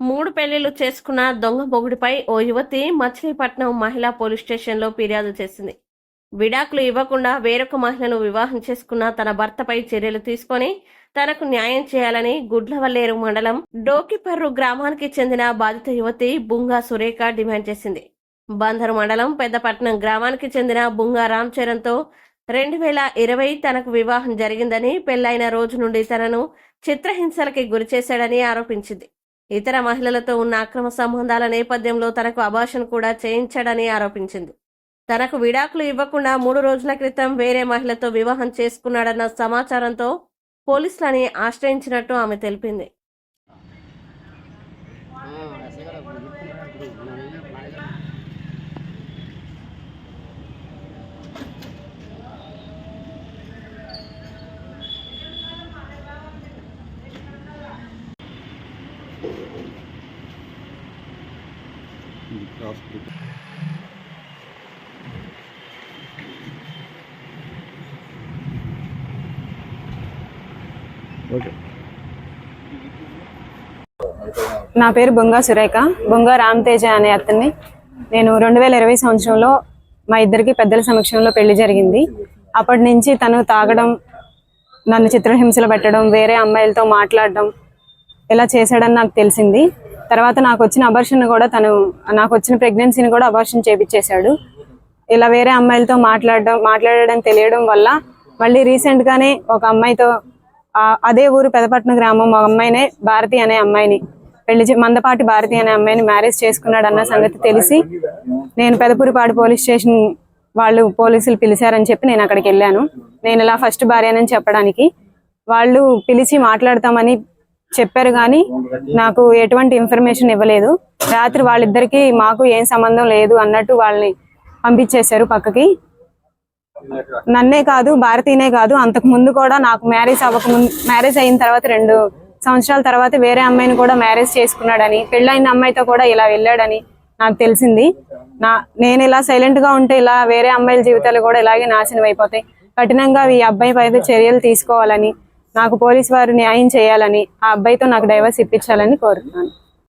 మూడు పెళ్ళిళ్ళు చేసుకున్న దొంగ మొగుడిపై ఓ యువతి మచిలీపట్నం మహిళా పోలీస్ స్టేషన్లో ఫిర్యాదు చేసింది. విడాకులు ఇవ్వకుండా వేరొక మహిళను వివాహం చేసుకున్న తన భర్తపై చర్యలు తీసుకొని తనకు న్యాయం చేయాలని గుడ్లవల్లేరు మండలం డోకిపర్రు గ్రామానికి చెందిన బాధిత యువతి బుంగా సురేఖ డిమాండ్ చేసింది. బందరు మండలం పెద్దపట్నం గ్రామానికి చెందిన బుంగా రామ్ చరణ్తో రెండు వేల ఇరవై తనకు వివాహం జరిగిందని పెళ్ళైన రోజు నుండి తనను చిత్రహింసలకి గురిచేశాడని ఆరోపించింది. ఇతర మహిళలతో ఉన్న అక్రమ సంబంధాల నేపథ్యంలో తనకు అభాషణ కూడా చేయించాడని ఆరోపించింది. తనకు విడాకులు ఇవ్వకుండా మూడు రోజుల క్రితం వేరే మహిళతో వివాహం చేసుకున్నాడన్న సమాచారంతో పోలీసులని ఆశ్రయించినట్టు ఆమె తెలిపింది. ఓకే నా పేరు బొంగా సురేఖ. బొంగా రామ్తేజ అనే అతన్ని నేను రెండు వేల ఇరవై సంవత్సరంలో మా ఇద్దరికి పెద్దల సమక్షంలో పెళ్ళి జరిగింది. అప్పటి నుంచి తను తాగడం నన్ను చిత్రహింసలు పెట్టడం వేరే అమ్మాయిలతో మాట్లాడడం ఇలా చేశాడని నాకు తెలిసింది. తర్వాత నాకు వచ్చిన అబర్షన్ కూడా తను నాకు వచ్చిన ప్రెగ్నెన్సీని కూడా అబర్షన్ చేపించేశాడు ఇలా వేరే అమ్మాయిలతో మాట్లాడడం మాట్లాడడం తెలియడం వల్ల మళ్ళీ రీసెంట్ గానే ఒక అమ్మాయితో అదే ఊరు పెదపట్నం గ్రామం ఒక అమ్మాయినే భారతి అనే అమ్మాయిని పెళ్ళి చే- మందపాటి భారతి అనే అమ్మాయిని మ్యారేజ్ చేసుకున్నాడు అన్న సంగతి తెలిసి నేను పెదపూరిపాడు పోలీస్ స్టేషన్ వాళ్ళు పోలీసులు పిలిచారని చెప్పి నేను అక్కడికి వెళ్ళాను. నేను ఇలా ఫస్ట్ భార్యనని చెప్పడానికి వాళ్ళు పిలిచి మాట్లాడతామని చెప్పారు కానీ నాకు ఎటువంటి ఇన్ఫర్మేషన్ ఇవ్వలేదు. రాత్రి వాళ్ళిద్దరికి మాకు ఏం సంబంధం లేదు అన్నట్టు వాళ్ళని పంపించేశారు పక్కకి. నన్నే కాదు భారతీనే కాదు అంతకు ముందు కూడా నాకు మ్యారేజ్ అవ్వక ముందు మ్యారేజ్ అయిన తర్వాత రెండు సంవత్సరాల తర్వాత వేరే అమ్మాయిని కూడా మ్యారేజ్ చేసుకున్నాడని పెళ్ళైన అమ్మాయితో కూడా ఇలా వెళ్ళాడని నాకు తెలిసింది. నా నేను ఇలా సైలెంట్గా ఉంటే ఇలా వేరే అమ్మాయిల జీవితాలు కూడా ఇలాగే నాశనం అయిపోతాయి. కఠినంగా ఈ అబ్బాయి పైన చర్యలు తీసుకోవాలని నాకు పోలీసు వారు న్యాయం చేయాలని ఆ అబ్బాయితో నాకు డైవర్స్ ఇప్పించాలని కోరుతున్నాను.